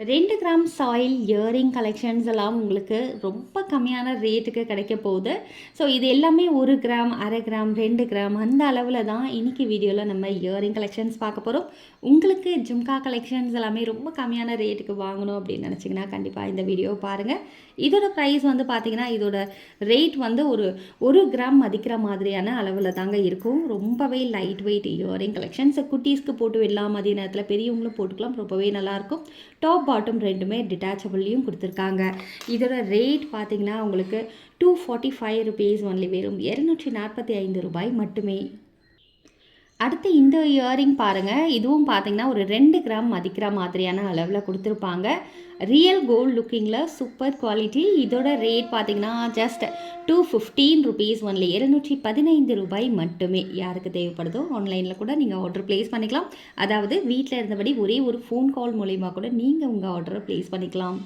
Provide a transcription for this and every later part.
ரெண்டு gram soil earring collections எல்லாம் உங்களுக்கு ரொம்ப கம்மியான ரேட்டுக்கு கிடைக்க போகுது. ஸோ இது எல்லாமே ஒரு கிராம் அரை கிராம் ரெண்டு கிராம் அந்த அளவில் தான் இன்னைக்கு வீடியோவில் நம்ம இயரிங் கலெக்ஷன்ஸ் பார்க்க போகிறோம் உங்களுக்கு ஜும்கா கலெக்ஷன்ஸ் எல்லாமே ரொம்ப கம்மியான ரேட்டுக்கு வாங்கணும் அப்படின்னு நினச்சிங்கன்னா கண்டிப்பாக இந்த வீடியோவை பாருங்கள் இதோட ப்ரைஸ் வந்து பார்த்தீங்கன்னா இதோட ரேட் வந்து ஒரு ஒரு கிராம் மதிக்கிற மாதிரியான அளவில் தாங்க இருக்கும். ரொம்பவே லைட் வெயிட் இயரிங் கலெக்ஷன்ஸ் குட்டீஸ்க்கு போட்டு விடலாம் மதிய நேரத்தில் பெரியவங்களும் போட்டுக்கலாம் ரொம்பவே நல்லாயிருக்கும் டாப் பாட்டம் ரெண்டுமே டிட்டாச்சபிள்லையும் கொடுத்துருக்காங்க. இதோட ரேட் பார்த்தீங்கன்னா உங்களுக்கு two forty five rupees only வெறும் இரநூற்றி நாற்பத்தி ஐந்து ரூபாய் மட்டுமே. அடுத்து இந்த இயரிங் பாருங்கள் இதுவும் பார்த்தீங்கன்னா ஒரு ரெண்டு கிராம் மதிக்கிற மாதிரியான அளவில் கொடுத்துருப்பாங்க. ரியல் கோல்ட் லுக்கிங்கில் சூப்பர் குவாலிட்டி இதோட ரேட் பார்த்தீங்கன்னா just two fifteen rupees only இருநூற்றி பதினைந்து ரூபாய் மட்டுமே யாருக்கு தேவைப்படுதோ ஆன்லைனில் கூட நீங்கள் ஆர்டர் ப்ளேஸ் பண்ணிக்கலாம். அதாவது வீட்டில் இருந்தபடி ஒரே ஒரு ஃபோன் கால் மூலிமா கூட நீங்கள் உங்கள் ஆர்டரை ப்ளேஸ் பண்ணிக்கலாம்.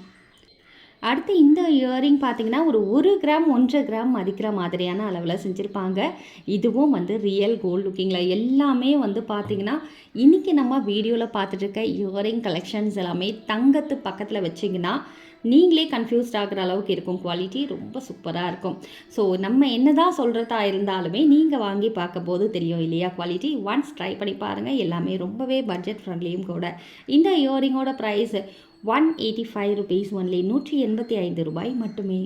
அடுத்து இந்த இயரிங் பார்த்தீங்கன்னா ஒரு ஒரு கிராம் ஒன்றரை கிராம் மதிக்கிற மாதிரியான அளவில் செஞ்சுருப்பாங்க. இதுவும் வந்து ரியல் கோல்டு லுக்கிங்கில் எல்லாமே வந்து பார்த்தீங்கன்னா இன்றைக்கி நம்ம வீடியோவில் பார்த்துட்டு இருக்க இயரிங் கலெக்ஷன்ஸ் எல்லாமே தங்கத்து பக்கத்தில் வச்சிங்கன்னா நீங்களே கன்ஃபியூஸ்ட் ஆகிற அளவுக்கு இருக்கும். குவாலிட்டி ரொம்ப சூப்பராக இருக்கும். ஸோ நம்ம என்ன தான் சொல்கிறதா இருந்தாலுமே நீங்கள் வாங்கி பார்க்க போது தெரியும் இல்லையா? குவாலிட்டி ஒன்ஸ் ட்ரை பண்ணி பாருங்கள் எல்லாமே ரொம்பவே பட்ஜெட் ஃப்ரெண்ட்லியும் கூட. இந்த இயரிங்கோட price one eighty five rupees only நூற்றி எண்பத்தி ஐந்து ரூபாய் மட்டுமே.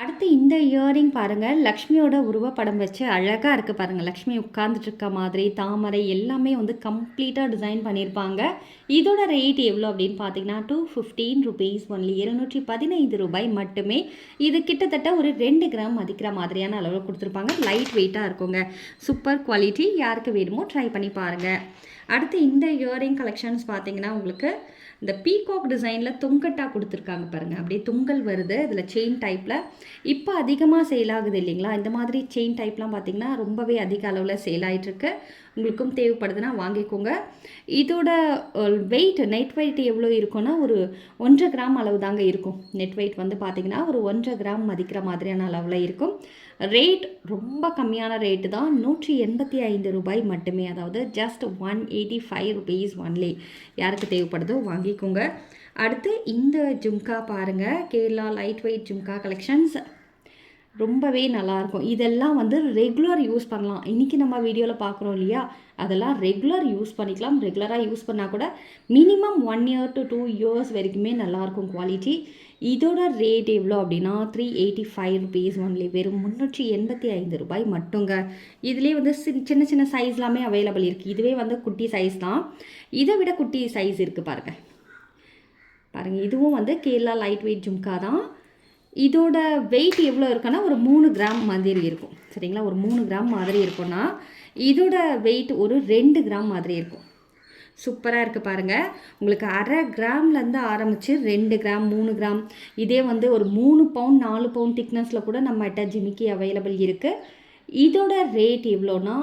அடுத்து இந்த இயரிங் பாருங்கள் லக்ஷ்மியோட உருவப்படம் வச்சு அழகாக இருக்குது பாருங்கள் லக்ஷ்மி உட்கார்ந்துட்டு இருக்க மாதிரி தாமரை எல்லாமே வந்து கம்ப்ளீட்டாக டிசைன் பண்ணியிருப்பாங்க இதோட ரேட் எவ்வளோ அப்படின்னு பார்த்தீங்கன்னா டூ ஃபிஃப்டீன் ருபீஸ் ஒன்லி இருநூற்றி பதினைந்து ரூபாய் மட்டுமே. இது கிட்டத்தட்ட ஒரு ரெண்டு கிராம் மதிக்கிற மாதிரியான அளவில் கொடுத்துருப்பாங்க. லைட் வெயிட்டாக இருக்குங்க. சூப்பர் குவாலிட்டி யாருக்கு வேணுமோ ட்ரை பண்ணி பாருங்கள் அடுத்து இந்த இயரிங் கலெக்ஷன்ஸ் பார்த்தீங்கன்னா உங்களுக்கு இந்த பீகாக் டிசைனில் தொங்கட்டாக கொடுத்துருக்காங்க பாருங்கள் அப்படியே தொங்கல் வருது. இதில் செயின் டைப்பில் இப்போ அதிகமாக சேல் ஆகுது இல்லைங்களா? இந்த மாதிரி செயின் டைப்லாம் பார்த்தீங்கன்னா ரொம்பவே அதிக அளவில் சேல் ஆகிட்டுருக்கு உங்களுக்கும் தேவைப்படுதுன்னா வாங்கிக்கோங்க. இதோட வெயிட் நெட் வெயிட் எவ்வளோ இருக்கும்னா ஒரு ஒன்றரை கிராம் அளவு தாங்க இருக்கும். நெட் வெயிட் வந்து பார்த்திங்கன்னா ஒரு ஒன்றரை கிராம் மதிக்கிற மாதிரியான அளவில் இருக்கும். ரேட் ரொம்ப கம்மியான ரேட்டு தான். நூற்றி எண்பத்தி ஐந்து ரூபாய் மட்டுமே. அதாவது just one eighty five rupees only யாருக்கு தேவைப்படுதோ வாங்கிக்கோங்க. அடுத்து இந்த ஜும்கா பாருங்கள் Kerala light weight jhumka collections ரொம்பவே நல்லாயிருக்கும் இதெல்லாம் வந்து ரெகுலர் யூஸ் பண்ணலாம். இன்றைக்கி நம்ம வீடியோவில் பார்க்குறோம் இல்லையா? அதெல்லாம் ரெகுலர் யூஸ் பண்ணிக்கலாம். ரெகுலராக யூஸ் பண்ணால் கூட minimum one year to two years வரைக்குமே நல்லாயிருக்கும் குவாலிட்டி இதோட ரேட் எவ்வளோ அப்படின்னா three eighty five rupees only வெறும் முந்நூற்றி எண்பத்தி ஐந்து ரூபாய் மட்டுங்க. இதுலேயே வந்து சின்ன சின்ன சைஸ் எல்லாமே அவைலபிள் இருக்குது இதுவே வந்து குட்டி சைஸ் தான். இதை விட குட்டி சைஸ் இருக்குது பாருங்கள் பாருங்கள் இதுவும் வந்து கேரளா லைட் வெயிட் ஜும்கா தான் இதோட வெயிட் எவ்வளோ இருக்குன்னா ஒரு மூணு கிராம் மாதிரி இருக்கும். சரிங்களா? ஒரு மூணு கிராம் மாதிரி இருக்கும்னா இதோட வெயிட் ஒரு ரெண்டு கிராம் மாதிரி இருக்கும். சூப்பராக இருக்குது பாருங்கள் உங்களுக்கு அரை கிராம்லேருந்து ஆரம்பித்து ரெண்டு கிராம் மூணு கிராம் இதே வந்து ஒரு மூணு பவுண்ட் நாலு பவுண்ட் திக்னஸில் கூட நம்மகிட்ட ஜிமிக்கி அவைலபிள் இருக்குது இதோட ரேட் எவ்வளோனா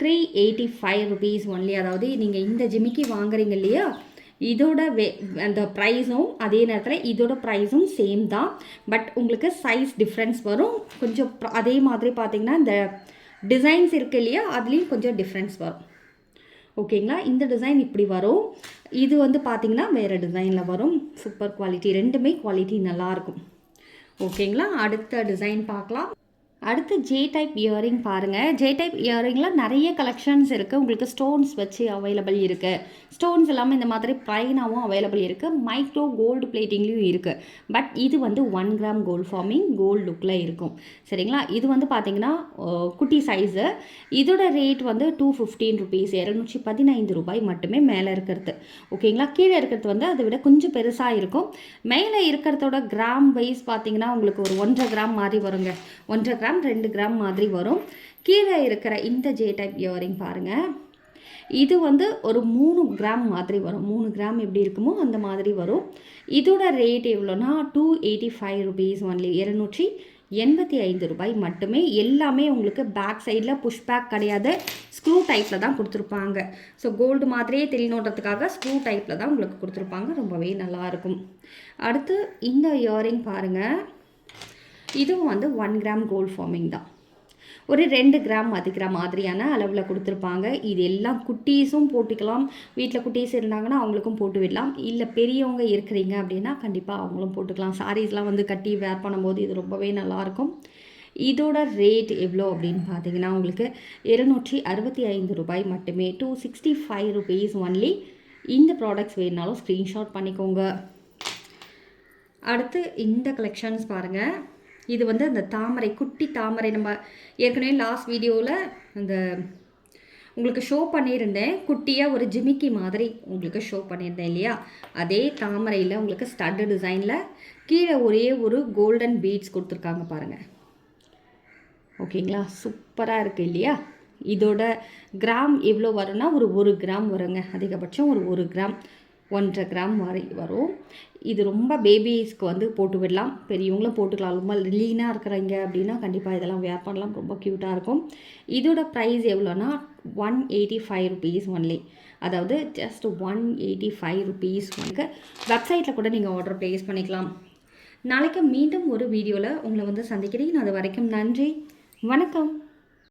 three eighty five rupees only அதாவது நீங்கள் இந்த ஜிமிக்கி வாங்குறீங்க இல்லையா? இதோட வே அந்த ப்ரைஸும் அதே நேரத்தில் இதோட ப்ரைஸும் சேம் தான். பட் உங்களுக்கு சைஸ் டிஃப்ரென்ஸ் வரும். கொஞ்சம் அதே மாதிரி பார்த்தீங்கன்னா இந்த டிசைன்ஸ் இருக்கு இல்லையா அதுலேயும் கொஞ்சம் டிஃப்ரென்ஸ் வரும். ஓகேங்களா இந்த டிசைன் இப்படி வரும். இது வந்து பார்த்திங்கன்னா வேறு டிசைனில் வரும். சூப்பர் குவாலிட்டி ரெண்டுமே குவாலிட்டி நல்லாயிருக்கும் ஓகேங்களா அடுத்த டிசைன் பார்க்கலாம். அடுத்து ஜே டைப் இயரிங் பாருங்கள் ஜே டைப் இயரிங்கில் நிறைய கலெக்ஷன்ஸ் இருக்குது உங்களுக்கு ஸ்டோன்ஸ் வச்சு அவைலபிள் இருக்குது ஸ்டோன்ஸ் எல்லாமே இந்த மாதிரி ப்ளைனாகவும் அவைலபிள் இருக்குது மைக்ரோ கோல்டு பிளேட்டிங்லேயும் இருக்குது பட் இது வந்து one gram gold forming gold லுக்கில் இருக்கும். சரிங்களா? இது வந்து பார்த்தீங்கன்னா குட்டி சைஸு இதோட ரேட் வந்து டூ ஃபிஃப்டீன் ருபீஸ் இரநூற்றி பதினைந்து ரூபாய் மட்டுமே மேலே இருக்கிறது. ஓகேங்களா கீழே இருக்கிறது வந்து அதை விட கொஞ்சம் பெருசாக இருக்கும். மேலே இருக்கிறதோட கிராம் வைஸ் பார்த்தீங்கன்னா உங்களுக்கு ஒரு ஒன்றரை கிராம் மாதிரி வருங்க. ஒன்றரை கிராம் கிராம் ரெண்டு கிராம் மாதிரி வரும். கீழே இருக்கிற இந்த ஜே டைப் இயரிங் பாருங்கள் இது வந்து ஒரு மூணு கிராம் மாதிரி வரும். மூணு கிராம் எப்படி இருக்குமோ அந்த மாதிரி வரும். இதோட ரேட் எவ்வளோனா two eighty five rupees only இரநூற்றி எண்பத்தி ஐந்து ரூபாய் மட்டுமே. எல்லாமே உங்களுக்கு பேக் சைடில் புஷ் பேக் கிடையாது. ஸ்க்ரூ டைப்பில் தான் கொடுத்துருப்பாங்க. ஸோ கோல்டு மாதிரியே தெளிநோட்டத்துக்காக ஸ்க்ரூ டைப்பில் தான் உங்களுக்கு கொடுத்துருப்பாங்க. ரொம்பவே நல்லாயிருக்கும் அடுத்து இந்த இயரிங் பாருங்கள் இதுவும் வந்து ஒன் கிராம் கோல்ட் ஃபார்மிங் தான். ஒரு ரெண்டு கிராம் மதிக்கிற மாதிரியான அளவில் கொடுத்துருப்பாங்க. இது எல்லாம் குட்டீஸும் போட்டுக்கலாம். வீட்டில் குட்டீஸ் இருந்தாங்கன்னா அவங்களுக்கும் போட்டு விடலாம். இல்லை பெரியவங்க இருக்கிறீங்க அப்படின்னா கண்டிப்பாக அவங்களும் போட்டுக்கலாம். சாரீஸ்லாம் வந்து கட்டி வேர் பண்ணும்போது இது ரொம்பவே நல்லாயிருக்கும் இதோட ரேட் எவ்வளோ அப்படின்னு பார்த்தீங்கன்னா உங்களுக்கு இருநூற்றி அறுபத்தி ஐந்து ரூபாய் மட்டுமே. Two sixty five rupees only இந்த ப்ராடக்ட்ஸ் வேணுனாலும் ஸ்க்ரீன்ஷாட் பண்ணிக்கோங்க. அடுத்து இந்த கலெக்ஷன்ஸ் பாருங்கள் இது வந்து அந்த தாமரை குட்டி தாமரை நம்ம ஏற்கனவே லாஸ்ட் வீடியோவில் அந்த உங்களுக்கு ஷோ பண்ணியிருந்தேன். குட்டியாக ஒரு ஜிமிக்கி மாதிரி உங்களுக்கு ஷோ பண்ணியிருந்தேன் இல்லையா? அதே தாமரையில் உங்களுக்கு ஸ்டட்டு டிசைனில் கீழே ஒரே ஒரு கோல்டன் பீட்ஸ் கொடுத்துருக்காங்க பாருங்கள் ஓகேங்களா? சூப்பராக இருக்குது இல்லையா? இதோட கிராம் எவ்வளோ வரும்னா ஒரு ஒரு கிராம் வருங்க. அதிகபட்சம் ஒரு ஒரு கிராம் ஒன்றரை கிராம் வரை வரும். இது ரொம்ப பேபிஸ்க்கு வந்து போட்டு விடலாம். பெரியவங்களும் போட்டுக்கலாம். ரொம்ப லீனாக இருக்கிறவங்க அப்படின்னா கண்டிப்பாக இதெல்லாம் வேர் பண்ணலாம். ரொம்ப க்யூட்டாக இருக்கும். இதோட ப்ரைஸ் எவ்வளோனா one eighty five rupees only அதாவது just one eighty five rupees வந்து வெப்சைட்டில் கூட நீங்கள் ஆர்டர் ப்ளேஸ் பண்ணிக்கலாம். நாளைக்கு மீண்டும் ஒரு வீடியோவில் உங்களை வந்து சந்திக்கிறேன். அது வரைக்கும் நன்றி. வணக்கம்.